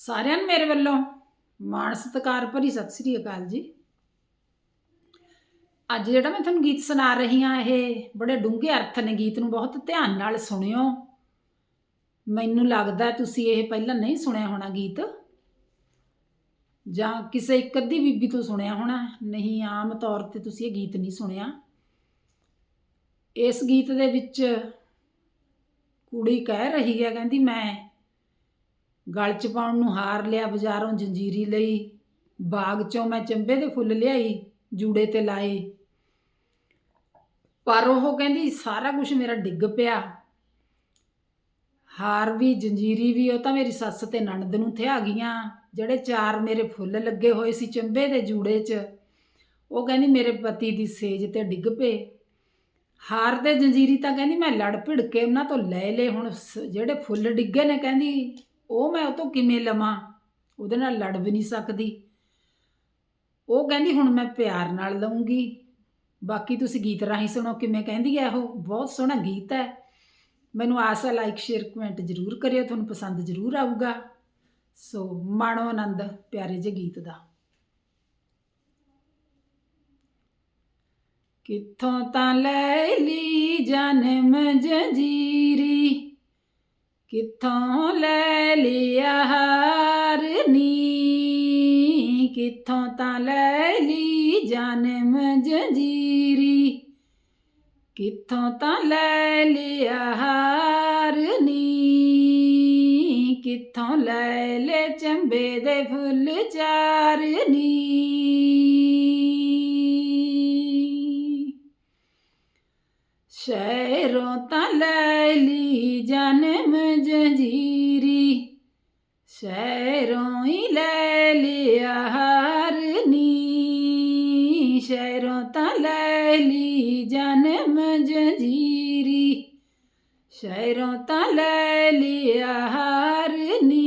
ਸਾਰਿਆਂ ਨੂੰ ਮੇਰੇ ਵੱਲੋਂ ਮਾਣ ਸਤਿਕਾਰ ਭਰੀ ਸਤਿ ਸ੍ਰੀ ਅਕਾਲ ਜੀ। ਅੱਜ ਜਿਹੜਾ ਮੈਂ ਤੁਹਾਨੂੰ ਗੀਤ ਸੁਣਾ ਰਹੀ ਹਾਂ, ਇਹ ਬੜੇ ਡੂੰਘੇ ਅਰਥ ਨੇ। ਗੀਤ ਨੂੰ ਬਹੁਤ ਧਿਆਨ ਨਾਲ ਸੁਣਿਓ। ਮੈਨੂੰ ਲੱਗਦਾ ਤੁਸੀਂ ਇਹ ਪਹਿਲਾਂ ਨਹੀਂ ਸੁਣਿਆ ਹੋਣਾ ਗੀਤ। ਜਾਂ ਕਿਸੇ ਇੱਕ ਅੱਧੀ ਬੀਬੀ ਤੋਂ ਸੁਣਿਆ ਹੋਣਾ। ਨਹੀਂ, ਆਮ ਤੌਰ ਤੇ ਤੁਸੀਂ ਇਹ ਗੀਤ ਨਹੀਂ ਸੁਣਿਆ। ਇਸ ਗੀਤ ਦੇ ਵਿੱਚ ਕੁੜੀ ਕਹਿ ਰਹੀ ਹੈ, ਕਹਿੰਦੀ, ਮੈਂ ਗਲ ਚ ਪਾਉਣ ਨੂੰ ਹਾਰ ਲਿਆ ਬਾਜ਼ਾਰੋਂ ਜੰਜੀਰੀ ਲਈ। ਬਾਗ ਚੋਂ ਮੈਂ ਚੰਬੇ ਦੇ ਫੁੱਲ ਲਿਆਈ, ਜੂੜੇ ਤੇ ਲਾਏ। ਪਰ ਉਹ ਕਹਿੰਦੀ, ਸਾਰਾ ਕੁਝ ਮੇਰਾ ਡਿੱਗ ਪਿਆ। ਹਾਰ ਵੀ, ਜੰਜੀਰੀ ਵੀ, ਉਹ ਤਾਂ ਮੇਰੀ ਸੱਸ ਤੇ ਨਣਦ ਨੂੰ ਥਿਆ ਗਈਆਂ। ਜਿਹੜੇ ਚਾਰ ਮੇਰੇ ਫੁੱਲ ਲੱਗੇ ਹੋਏ ਸੀ ਚੰਬੇ ਦੇ ਜੂੜੇ 'ਚ, ਉਹ ਕਹਿੰਦੀ ਮੇਰੇ ਪਤੀ ਦੀ ਸੇਜ ਤੇ ਡਿੱਗ ਪਏ। ਹਾਰ ਤੇ ਜੰਜੀਰੀ ਤਾਂ ਕਹਿੰਦੀ ਮੈਂ ਲੜ ਭਿੜ ਕੇ ਉਹਨਾਂ ਤੋਂ ਲੈ ਲਏ। ਹੁਣ ਸ- ਜਿਹੜੇ ਫੁੱਲ ਡਿੱਗੇ ਨੇ, ਕਹਿੰਦੀ ਉਹ ਮੈਂ ਉਹ ਤੋਂ ਕਿਵੇਂ ਲਵਾਂ? ਉਹਦੇ ਨਾਲ ਲੜ ਵੀ ਨਹੀਂ ਸਕਦੀ। ਉਹ ਕਹਿੰਦੀ, ਹੁਣ ਮੈਂ ਪਿਆਰ ਨਾਲ ਲਵਾਂਗੀ ਬਾਕੀ ਤੁਸੀਂ ਗੀਤ ਰਾਹੀਂ ਸੁਣੋ ਕਿਵੇਂ ਕਹਿੰਦੀ ਹੈ ਉਹ। ਬਹੁਤ ਸੋਹਣਾ ਗੀਤ ਹੈ। ਮੈਨੂੰ ਆਸ ਹੈ ਲਾਈਕ ਸ਼ੇਅਰ ਕਮੈਂਟ ਜ਼ਰੂਰ ਕਰਿਓ। ਤੁਹਾਨੂੰ ਪਸੰਦ ਜ਼ਰੂਰ ਆਊਗਾ। ਸੋ, ਮਾਣੋ ਆਨੰਦ, ਪਿਆਰੇ ਜਿਹੇ ਗੀਤ ਦਾ। ਕਿੱਥੋਂ ਤਾਂ ਲੈ ਲਈ ਜਨਮ ਜੰਜੀਰੀ ਕਿੱਥੋਂ ਲੈ ਲਿਆ ਹਾਰ ਨੀ? ਕਿੱਥੋਂ ਤਾਂ ਲੈ ਲਈ ਜਨਮ ਜੰਜੀਰੀ? ਕਿੱਥੋਂ ਤਾਂ ਲੈ ਲਿਆ ਹਾਰ ਨੀ? ਕਿੱਥੋਂ ਲੈ ਲੈ ਚੰਬੇ ਦੇ ਫੁੱਲ ਚਾਰਨੀ ਸ਼ਹਿਰੋਂ ਤਾਂ ਲੈ ਲਈ ਜਨਮ ਜੰਜੀਰੀ ਸ਼ਹਿਰੋਂ ਹੀ ਲੈ ਲਿਆ ਹਾਰਨੀ ਸ਼ਹਿਰੋਂ ਤਾਂ ਲੈ ਲਈ ਜਨਮ ਜੰਜੀਰੀ ਸ਼ਹਿਰੋਂ ਤਾਂ ਲੈ ਲਿਆ ਹਾਰਨੀ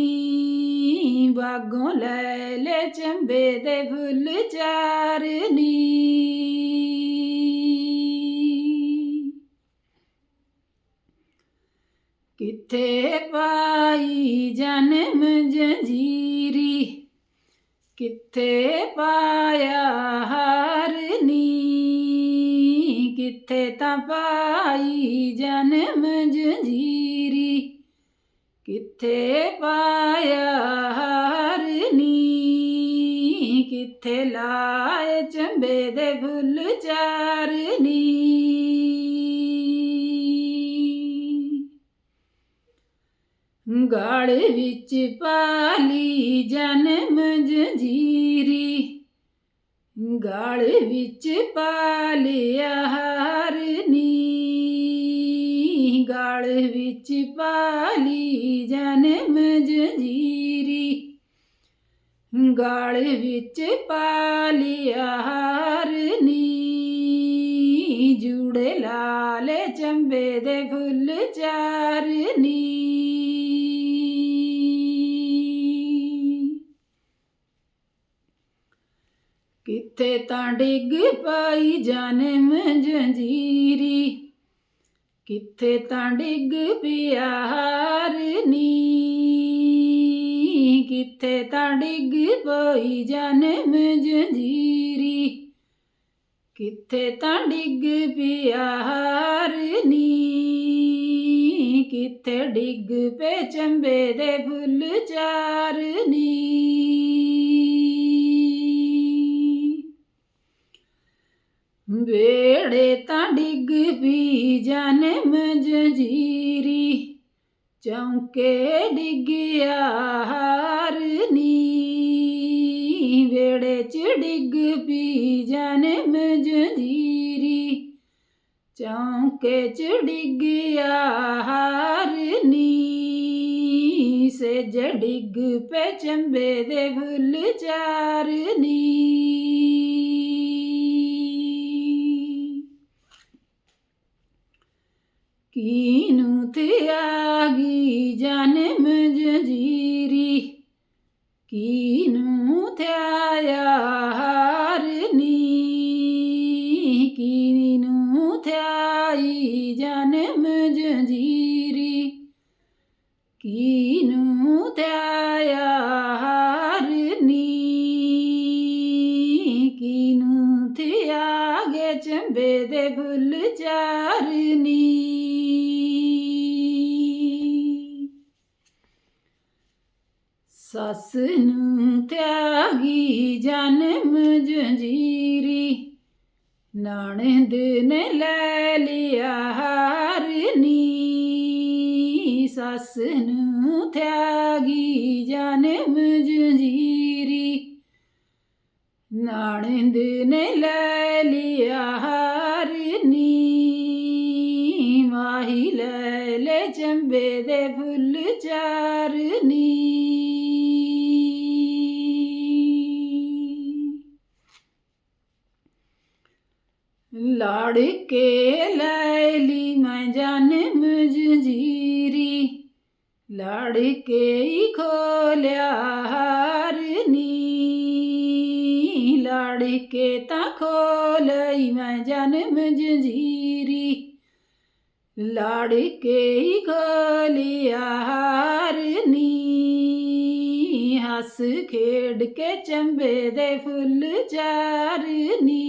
ਬਾਗੋਂ ਲੈ ਲੈ ਚੰਬੇ ਦੇ ਫੁੱਲ ਚਾਰਨੀ ਕਿੱਥੇ ਪਾਈ ਜਨਮ ਜੰਜੀਰੀ? ਕਿੱਥੇ ਪਾਇਆ ਹਾਰਨੀ ਕਿੱਥੇ ਤਾਂ ਪਾਈ ਜਨਮ ਜੰਜੀਰੀ? ਕਿੱਥੇ ਪਾਇਆ ਹਾਰਨੀ ਕਿੱਥੇ ਲਾਏ ਚੰਬੇ ਦੇ ਫੁੱਲ ਚਾਰਨੀ? ਗਾੜ ਵਿੱਚ ਪਾਲੀ ਜਨਮ ਜੰਜੀਰੀ। ਗਾਲ ਵਿੱਚ ਪਾਲਿਆ ਹਾਰਨੀ ਗਾਲ ਵਿੱਚ ਪਾਲੀ ਜਨਮ ਜੰਜੀਰੀ। ਗਾਲ ਵਿੱਚ ਪਾਲਿਆ ਹਾਰਨੀ ਜੂੜੇ ਲਾਲੇ ਚੰਬੇ ਦੇ ਫੁੱਲ ਚਾਰਨੀ ਕਿੱਥੇ ਤਾਂ ਡਿੱਗ ਪਾਈ ਜਨਮ ਜੰਜੀਰੀ ਕਿੱਥੇ ਤਾਂ ਡਿੱਗ ਪਿਆ ਹਾਰਨੀ ਕਿੱਥੇ ਤਾਂ ਡਿੱਗ ਪਈ ਜਨਮ ਜੰਜੀਰੀ ਕਿੱਥੇ ਤਾਂ ਡਿੱਗ ਪਿਆ ਹਾਰਨੀ ਕਿੱਥੇ ਡਿੱਗ ਪੇ ਚੰਬੇ ਦੇ ਫੁੱਲ ਚਾਰਨੀ ਵੇੜੇ ਤਾਂ ਡਿੱਗ ਪੀ ਜਨਮ ਜਜੀਰੀ ਚੌਂਕੇ ਡਿੱਗਿਆ ਚੌਂਕੇ ਚ ਡਿੱਗਿਆ ਹਾਰਨੀ ਸੇਜ ਡਿੱਗ ਪੇ ਚੰਬੇ ਦੇ ਫੁੱਲ ਚਾਰਨੀ ਕੀਨੂੰ ਥਿਆਗੀ ਜਨਮ ਜੰਜੀਰੀ ਸੱਸ ਨੂੰ ਤਿਆਗੀ ਜਨਮ ਜੰਜੀਰੀ। ਨਾਨਦ ਨੇ ਲੈ ਲਿਆ ਹਾਰਨੀ ਸੱਸ ਨੂੰ ਤਿਆਗੀ ਜਨਮ ਜੰਜੀਰੀ। ਨਾਨਦ ਨੇ ਲੈ ਲਿਆ ਹਾਰਨੀ ਮਾਹੀ ਲੈ ਲੈ ਚੰਬੇ ਦੇ ਫੁੱਲ ਚਾਰਨੀ ਲਾੜ ਕੇ ਲੈ ਲਈ ਮੈਂ ਜਨਮ ਜੰਜੀਰੀ ਲਾੜ ਕੇ ਹੀ ਖੋਲਿਆ ਹਾਰਨੀ ਲਾੜ ਕੇ ਤਾਂ ਖੋਲਈ ਮੈਂ ਜਨਮ ਜੰਜੀਰੀ ਲਾੜ ਕੇ ਹੀ ਖੋਲਿਆ ਹਾਰਨੀ ਹੱਸ ਖੇਡ ਕੇ ਚੰਬੇ ਦੇ ਫੁੱਲ ਚਾਰਨੀ